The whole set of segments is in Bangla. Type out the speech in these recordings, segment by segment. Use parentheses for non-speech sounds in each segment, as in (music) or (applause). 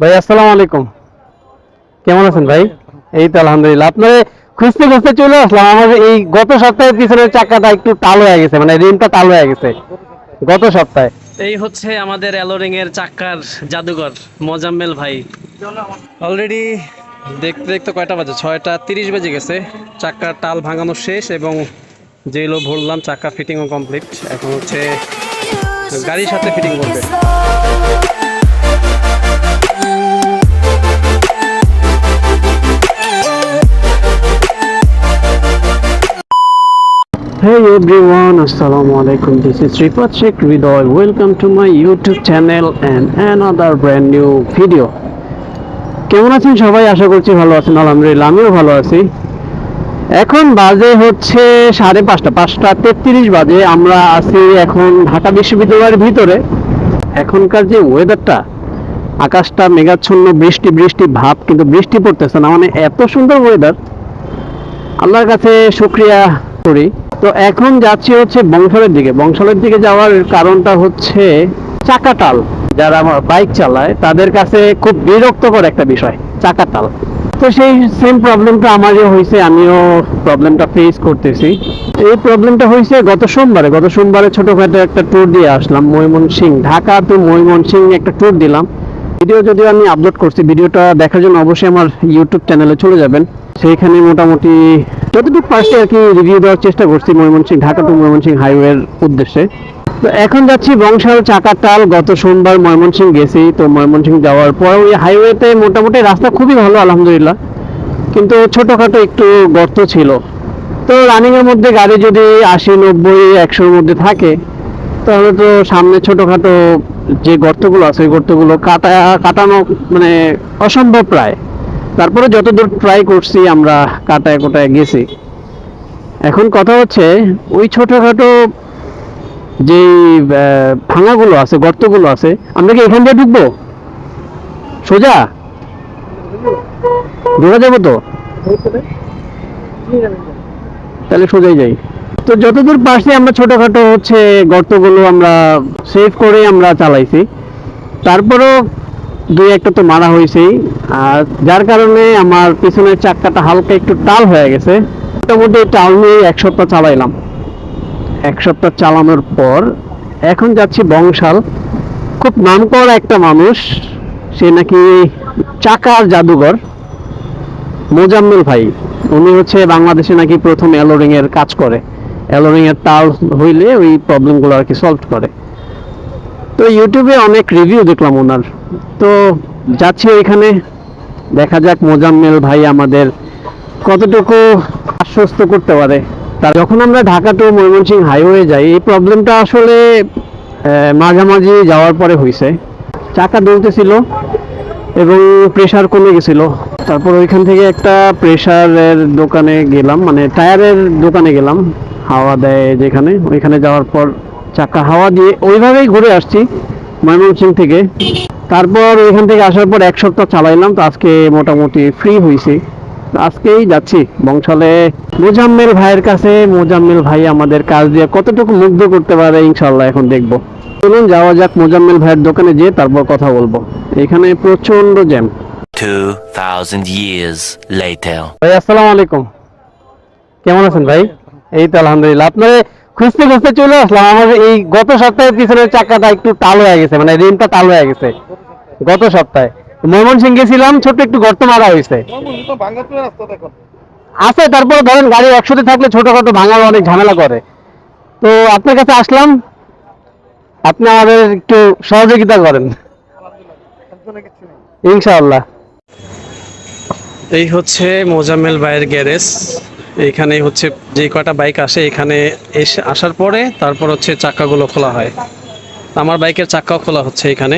ভাই আসসালামু আলাইকুম। কেমন আছেন ভাই? এই তো আলহামদুলিল্লাহ। আপনার খুঁজতে খুঁজতে চলে আসলাম। আমার এই গত সপ্তাহের পিছনের চাকাটা একটু টাল হয়ে গেছে মানে রিমটা টাল হয়ে গেছে। গত সপ্তাহে। এই হচ্ছে আমাদের অ্যালোরিং এর চাক্কার জাদুঘর মোজাম্মেল ভাই। অলরেডি দেখতে দেখতে কয়টা বাজে? ছয়টা তিরিশ বেজে গেছে। চাকার টাল ভাঙানো শেষ এবং যেগুলো ভরলাম চাক্কা ফিটিংও কমপ্লিট এখন হচ্ছে গাড়ির সাথে ফিটিং করবে। Hey everyone, Assalamu alaikum. This is Rifat Sheikh Ridoy. Welcome to my YouTube channel and another brand new video. কেমন আছেন সবাই? আশা করছি ভালো আছেন। আলহামদুলিল্লাহ আমিও ভালো আছি। এখন বাজে হচ্ছে সাড়ে পাঁচটা পাঁচটা তেত্রিশ বাজে। আমরা আছি এখন ঢাকা বিশ্ববিদ্যালয়ের ভিতরে। এখনকার যে ওয়েদারটা আকাশটা মেঘাচ্ছন্ন বৃষ্টি বৃষ্টি ভাব কিন্তু বৃষ্টি পড়তেছে না। মানে এত সুন্দর ওয়েদার আল্লাহর কাছে শুক্রিয়া করি। তো এখন যাচ্ছি হচ্ছে বংশালের দিকে। বংশালের দিকে যাওয়ার কারণটা হচ্ছে চাকাটাল যারা বাইক চালায়, তাদের কাছে খুব বিরক্তকর একটা বিষয় চাকাটাল তো সেই সেম প্রবলেমটা আমারও হয়েছে, আমিও প্রবলেমটা ফেস করতেছি। এই প্রবলেমটা হয়েছে গত সোমবারে। গত সোমবারে ছোটখাটো একটা ট্যুর দিয়ে আসলাম ময়মনসিং ঢাকা টু ময়মনসিং একটা ট্যুর দিলাম। ভিডিও যদিও আমি আপলোড করছি, ভিডিওটা দেখার জন্য অবশ্যই আমার ইউটিউব চ্যানেলে চলে যাবেন। সেইখানে মোটামুটি যতটুকু পারছি আর কি রিভিউ দেওয়ার চেষ্টা করছি ময়মনসিং ঢাকা টু ময়মনসিং হাইওয়ের উদ্দেশ্যে। তো এখন যাচ্ছি বংশাল চাকাটাল গত সোমবার ময়মনসিং গেছি। তো ময়মনসিং যাওয়ার পর ওই হাইওয়েতে মোটামুটি রাস্তা খুবই ভালো, আলহামদুলিল্লাহ। কিন্তু ছোটোখাটো একটু গর্ত ছিল। তো রানিংয়ের মধ্যে গাড়ি যদি আশি, নব্বই, একশোর মধ্যে থাকে তাহলে তো সামনে ছোটখাটো যে গর্তগুলো আছে, ওই গর্তগুলো কাটা, কাটানো মানে অসম্ভব প্রায়। তারপরে যতদূর ট্রাই করছি আমরা কাটায় কোটায় গেছি। এখন কথা হচ্ছে, ওই ছোটখাটো যে ভাঙাগুলো আছে, গর্তগুলো আছে, আমরা কি এখান দিয়ে ঢুকবো? সোজা? ঢোকা যাব তো? তাহলে সোজাই যাই। তো যতদূর পাশে আমরা ছোটখাটো হচ্ছে গর্তগুলো আমরা সেভ করে আমরা চালাইছি। তারপরও দুই একটা তো মারা হয়েছেই। আর যার কারণে আমার পিছনের চাক্কাটা হালকা একটু টাল হয়ে গেছে। মোটামুটি টাল নিয়ে এক সপ্তাহ চালাইলাম। এক সপ্তাহ চালানোর পর এখন যাচ্ছি বংশাল। খুব নামকরা একটা মানুষ। সে নাকি চাকার জাদুঘর। মোজাম্মেল ভাই। উনি হচ্ছে বাংলাদেশে নাকি প্রথম অ্যালোরিং এর কাজ করে। অ্যালোরিং এর তাল হইলে ওই প্রবলেমগুলো আর কি সলভ করে। তো ইউটিউবে অনেক রিভিউ দেখলাম ওনার। তো যাচ্ছি ওইখানে, দেখা যাক মোজাম্মেল ভাই আমাদের কতটুকু আশ্বস্ত করতে পারে। তার যখন আমরা ঢাকা টু ময়মনসিং হাইওয়ে যাই, এই প্রবলেমটা আসলে মাঝামাঝি যাওয়ার পরে হয়েছে চাকা দুলতেছিল এবং প্রেশার কমে গেছিল। তারপর ওইখান থেকে একটা প্রেশারের দোকানে গেলাম মানে টায়ারের দোকানে গেলাম। হাওয়া দেয় যেখানে ওইখানে যাওয়ার পর চাকা হাওয়া দিয়ে ওইভাবেই ঘুরে আসছি ময়মনসিং থেকে। তারপর ওইখান থেকে আসার পর এক সপ্তাহ চালাইলাম তো আজকে মোটামুটি ফ্রি হয়েছি আজকেই যাচ্ছি বংশালে। মোজাম্মেল ভাইয়ের কাছে মোজাম্মেল ভাই আমাদের কাজ দিয়ে কতটুকু মুগ্ধ করতে পারে ইনশাল্লাহ এখন দেখব। চলুন যাওয়া যাক মোজাম্মেল ভাইয়ের দোকানে যেয়ে তারপর কথা বলব। এখানে প্রচণ্ড জ্যাম। 2,000 years later. ভাই আসসালামু আলাইকুম। কেমন আছেন ভাই? এই তো আলহামদুলিল্লাহ। আপনার খুঁজতে খুঁজতে চলে আসলাম। আমার এই গত সপ্তাহে পিছনের চাকাটা একটু টাল হয়ে গেছে মানে রিমটা টাল হয়ে গেছে। গত সপ্তাহে। ময়মনসিং গেছিলাম ছোট্ট একটু গর্ত মারা হয়েছে। আছে, তারপরে ধরেন গাড়ি একসাথে থাকলে ছোটখাটো ভাঙার অনেক ঝামেলা করে। তো আপনার কাছে আসলাম। আপনি আমাদের একটু সহযোগিতা করেন। ইনশাআল্লাহ। এই হচ্ছে মোজাম্মেল ভাইয়ের গ্যারেজ। এইখানে হচ্ছে যে কয়টা বাইক আসে, এখানে এসে আসার পরে তারপর হচ্ছে চাকাগুলো খোলা হয়। আমার বাইকের চাকাও খোলা হচ্ছে এখানে।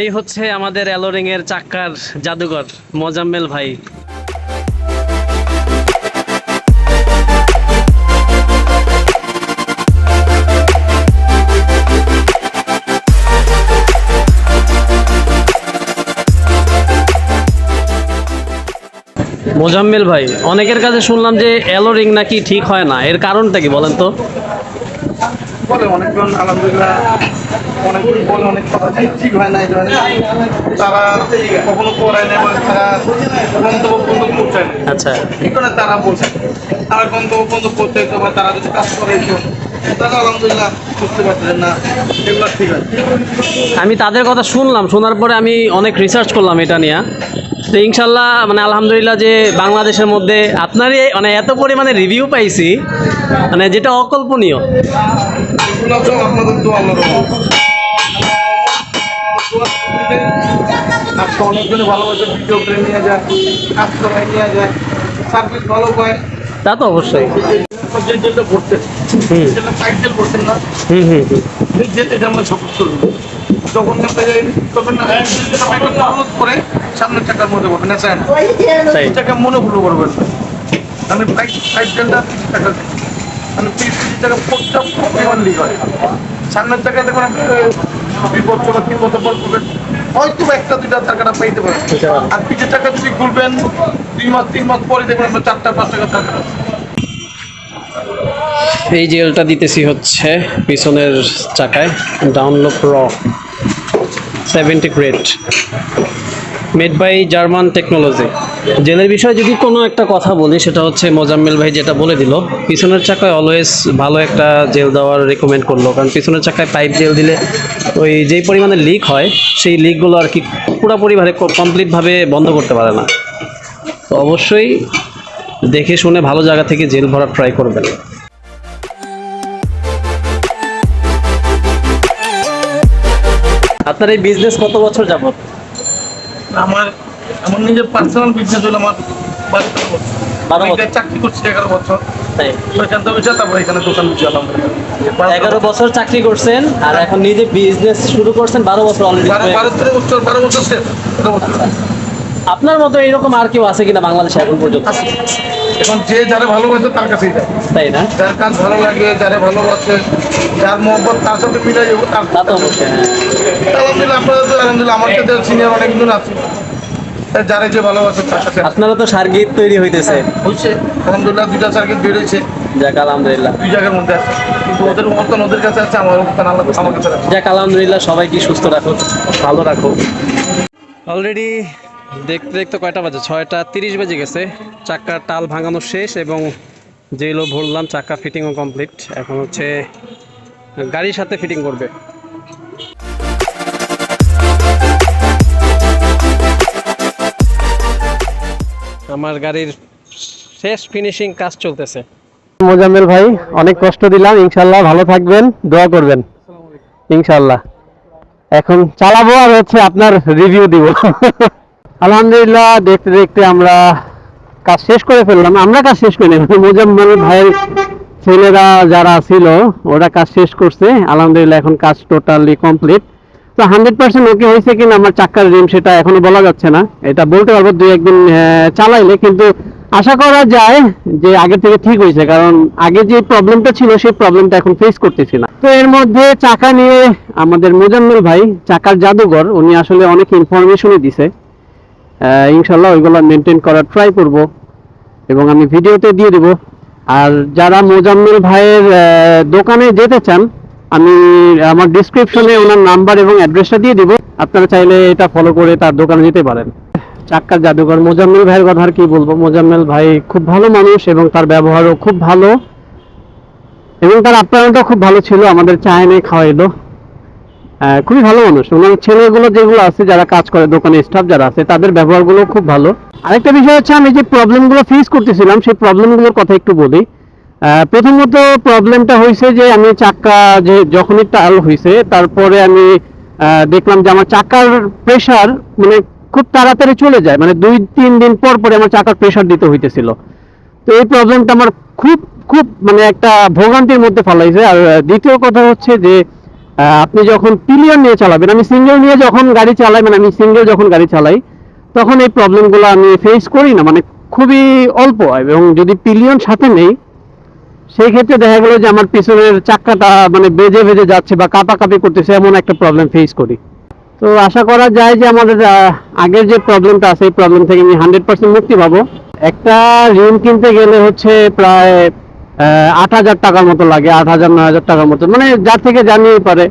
এই হচ্ছে আমাদের অ্যালোরিং এর চাকার জাদুঘর। মোজাম্মেল ভাই। মোজাম্মেল ভাই, অনেকের কাছে শুনলাম যে অ্যালোরিং নাকি ঠিক হয় না। এর কারণটা কি বলেন তো? বলে অনেকজন আলহামদুলিল্লাহ অনেকজন বলে অনেক কথা ঠিক ঠিক হয় না ধরনের। তারা কখনো করায় না মানে তারা গন্তব্য পর্যন্ত পৌঁছায় না। আচ্ছা। এই কারণে তারা বলছে তারা গন্তব্য পর্যন্ত পৌঁছাইতো বা তারা যদি কাজ করে তারা আলহামদুলিল্লাহ বুঝতে পারতেন না এগুলো ঠিক আছে আমি তাদের কথা শুনলাম শোনার পরে আমি অনেক রিসার্চ করলাম এটা নিয়ে। তো ইনশাল্লাহ মানে আলহামদুলিল্লাহ যে বাংলাদেশের মধ্যে আপনারই মানে এত পরিমাণে রিভিউ পাইছি মানে যেটা অকল্পনীয়। আজকে অনেকজনে ভালোবাসে ভিডিও করে নিয়ে যায় কাজ করায় নিয়ে যায় সার্ভিস ভালো পায়। তা তো অবশ্যই। হুম। যেটা সাইকেল করতেন না। হুম হুম হুম। যখন অনুরোধ করে সামনের চাকার মধ্যে বলবেন না মনে ভুলো করবেন। মানে বাইক তিরিশ টাকা মানে তিরিশ তিরিশ টাকা প্রত্যেক পরিমাণ লিক হয়। সামনের টাকা দেখুন আপনি দুই বছর বা তিন বছর পর করবেন হয়তো একটা দুইটা টাকাটা পাইতে পারেন আর পিছের টাকা যদি ঘুরবেন দুই মাস তিন মাস পরে দেখবেন আপনার চারটা পাঁচ টাকা টাকা এই জেলটা দিতেছি হচ্ছে পিছনের চাকায় ডাউনলোড র। Seventy grade. Made by German technology জেলের বিষয়ে যদি কোনো একটা কথা বলি, সেটা হচ্ছে মোজাম্মেল ভাই যেটা বলে দিল, পিছনের চাকায় অলওয়েজ ভালো একটা জেল দেওয়ার রেকমেন্ড করল। কারণ পিছনের চাকায় পাইপ জেল দিলে ওই যেই পরিমাণে লিক হয়, সেই লিকগুলো আর কি পুরোপুরিভাবে কমপ্লিটভাবে বন্ধ করতে পারে না। তো অবশ্যই দেখে শুনে ভালো জায়গা থেকে জেল ভরা ট্রাই করবেন। আপনার এই বিজনেস কত বছর যাবত? আমার আমার নিজের পার্সোনাল বিজনেস হলো আমার বারো বছর। চাকরি করছি এগারো বছর। ওইখান থেকে এখানে দোকান দিচ্ছি আলহামদুলিল্লাহ। এগারো বছর চাকরি করছেন আর এখন নিজে বিজনেস শুরু করছেন বারো বছর অলরেডি বারো বছর বারো বছর শেষ। বছর। আপনার মতো এইরকম আর কেউ আছে কিনা বাংলাদেশে এখন পর্যন্ত? আছে। এখন যে যারা ভালোবাসে তার কাছেই যায়। তাই না? যার কাজ ভালো লাগে যারা ভালোবাসে যার মহব্বত তার সাথে মিলাই যাব তার তা তো অবশ্যই হ্যাঁ। আলহামদুলিল্লাহ আপনারা তো আলহামদুলিল্লাহ আমার সাথে সিনিয়র অনেকজন আছে। যারা যে ভালোবাসে তার কাছে আপনারা তো সার্গিত তৈরি হইতেছে। হচ্ছে আলহামদুলিল্লাহ দুইটা সার্কিট বেরোয়েছে যাক আলহামদুলিল্লাহ। দুই জায়গার মধ্যে আছে। কিন্তু ওদের অবস্থান ওদের কাছে আছে আমার অবস্থান আল্লাহ আমার কাছে আছে। যাক আলহামদুলিল্লাহ সবাইকে সুস্থ রাখো ভালো রাখো অলরেডি দেখতে দেখতে কয়টা বাজে? ছয়টা তিরিশ বেজে গেছে। চাক্কার টাল ভাঙানো শেষ এবং যেগুলো ভরলাম চাক্কা ফিটিংও কমপ্লিট। এখন হচ্ছে গাড়ির সাথে ফিটিং করবে। আমার গাড়ির শেষ ফিনিশিং কাজ চলতেছে। মোজাম্মেল ভাই, অনেক কষ্ট দিলাম। ইনশাল্লাহ ভালো থাকবেন, দোয়া করবেন। ইনশাল্লাহ এখন চালাবো আর হচ্ছে আপনার রিভিউ দিব। (laughs) আলহামদুলিল্লাহ, দেখতে দেখতে আমরা কাজ শেষ করে ফেললাম। আমরা কাজ শেষ করি মোজাম্মেল ভাইয়ের ছেলেরা যারা ছিল, ওরা কাজ শেষ করছে। আলহামদুলিল্লাহ, এখন কাজ টোটালি কমপ্লিট তো হান্ড্রেড পার্সেন্ট ওকে হয়েছে কিনা, আমার চাক্কার রিম সেটা এখনও বলা যাচ্ছে না। এটা বলতে পারব, দুই একদিন চালাইলে। কিন্তু আশা করা যায় যে আগে থেকে ঠিক হয়েছে, কারণ আগে যে প্রবলেমটা ছিল, সেই প্রবলেমটা এখন ফেস করতেছি না। তো এর মধ্যে চাকা নিয়ে আমাদের মোজাম্মেল ভাই, চাকার জাদুঘর, উনি আসলে অনেক ইনফরমেশনই দিছে। ইনশাল্লাহ ওইগুলো মেনটেন করার ট্রাই করব এবং আমি ভিডিওতে দিয়ে দিব। আর যারা মোজাম্মেল ভাইয়ের দোকানে যেতে চান, আমি আমার ডিসক্রিপশনে ওনার নাম্বার এবং অ্যাড্রেসটা দিয়ে দিব। আপনারা চাইলে এটা ফলো করে তার দোকানে যেতে পারেন। চাক্কার জাদুঘর, মোজাম্মেল ভাইয়ের কথা আর কি বলব? মোজাম্মেল ভাই খুব ভালো মানুষ এবং তার ব্যবহারও খুব ভালো। এবং তার আপ্যায়নটাও খুব ভালো ছিল, আমাদের চা এনে খাওয়াইলো। খুবই ভালো মানুষ। ওনার ছেলেগুলো যেগুলো আছে, যারা কাজ করে, দোকানে স্টাফ যারা আছে, তাদের ব্যবহারগুলো খুব ভালো। আরেকটা বিষয় হচ্ছে, আমি যে প্রবলেমগুলো ফেস করতেছিলাম, সেই প্রবলেমগুলোর কথা একটু বলি। প্রথমত প্রবলেমটা হয়েছে যে, আমি চাক্কা যে, যখনই টাল হয়েছে তারপরে আমি দেখলাম যে আমার চাকার প্রেশার মানে খুব তাড়াতাড়ি চলে যায়। মানে দুই, তিন দিন পর পরে আমার চাকার প্রেসার দিতে হইতেছিল। তো এই প্রবলেমটা আমার খুব খুব মানে একটা ভোগান্তির মধ্যে ফেলাইছে। আর দ্বিতীয় কথা হচ্ছে যে আপনি যখন পিলিয়ন নিয়ে চালাবেন, আমি সিঙ্গেল নিয়ে যখন গাড়ি চালাই মানে আমি সিঙ্গেল যখন গাড়ি চালাই, তখন এই প্রবলেমগুলো আমি ফেস করি না মানে খুবই অল্প এবং যদি পিলিয়ন সাথে নেই, সেই ক্ষেত্রে দেখা গেলো যে আমার পিছনের চাক্কাটা মানে বেজে বেজে যাচ্ছে বা কাঁপাকাঁপি করতেছে, এমন একটা প্রবলেম ফেস করি। তো আশা করা যায় যে আমাদের আগের যে প্রবলেমটা আছে, এই প্রবলেম থেকে আমি হান্ড্রেড পার্সেন্ট মুক্তি পাবো। একটা রিম কিনতে গেলে হচ্ছে প্রায় আট হাজার টাকার মতো লাগে, আট হাজার, নয় হাজার টাকার মতো। মানে যার থেকে জানিয়ে পারে,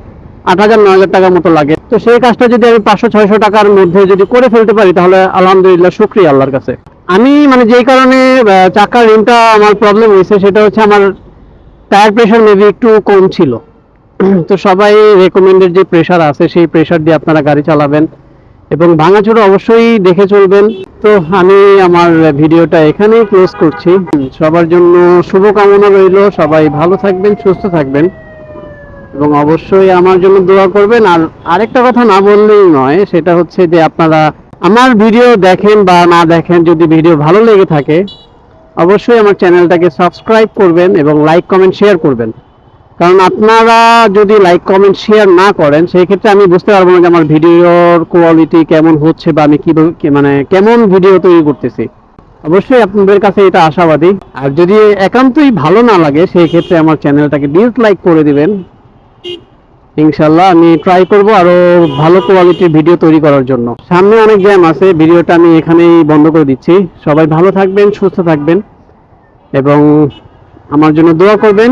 আট হাজার, নয় হাজার টাকার মতো লাগে। তো সেই কাজটা যদি আমি পাঁচশো, ছয়শো টাকার মধ্যে যদি করে ফেলতে পারি, তাহলে আলহামদুলিল্লাহ শুক্রিয়া আল্লাহর কাছে। আমি মানে যেই কারণে চাকার রিমটা আমার প্রবলেম হয়েছে, সেটা হচ্ছে আমার টায়ার প্রেশার মেবি একটু কম ছিল। (clears throat) তো সবাই রেকমেন্ডেড যে প্রেশার আছে, সেই প্রেশার দিয়ে আপনারা গাড়ি চালাবেন। এবং ভাঙাচোরা অবশ্যই দেখে চলবেন। তো আমি আমার ভিডিওটা এখানেই ক্লোজ করছি। সবার জন্য শুভকামনা রইল। সবাই ভালো থাকবেন, সুস্থ থাকবেন। এবং অবশ্যই আমার জন্য দোয়া করবেন। আর আরেকটা কথা না বললেই নয়, সেটা হচ্ছে যে আপনারা আমার ভিডিও দেখেন বা না দেখেন, যদি ভিডিও ভালো লেগে থাকে, অবশ্যই আমার চ্যানেলটাকে সাবস্ক্রাইব করবেন এবং লাইক কমেন্ট শেয়ার করবেন। কারণ আপনারা যদি লাইক কমেন্ট শেয়ার না করেন, সেই ক্ষেত্রে আমি বুঝতে পারব না যে আমার ভিডিওর কোয়ালিটি কেমন হচ্ছে বা আমি কীভাবে মানে কেমন ভিডিও তৈরি করতেছি। অবশ্যই আপনাদের কাছে এটা আশাবাদী। আর যদি একান্তই ভালো না লাগে, সেই ক্ষেত্রে আমার চ্যানেলটাকে ডিসলাইক করে দিবেন। ইনশাল্লাহ আমি ট্রাই করব আরও ভালো কোয়ালিটির ভিডিও তৈরি করার জন্য। সামনে অনেক জ্যাম আছে, ভিডিওটা আমি এখানেই বন্ধ করে দিচ্ছি। সবাই ভালো থাকবেন, সুস্থ থাকবেন। এবং আমার জন্য দোয়া করবেন।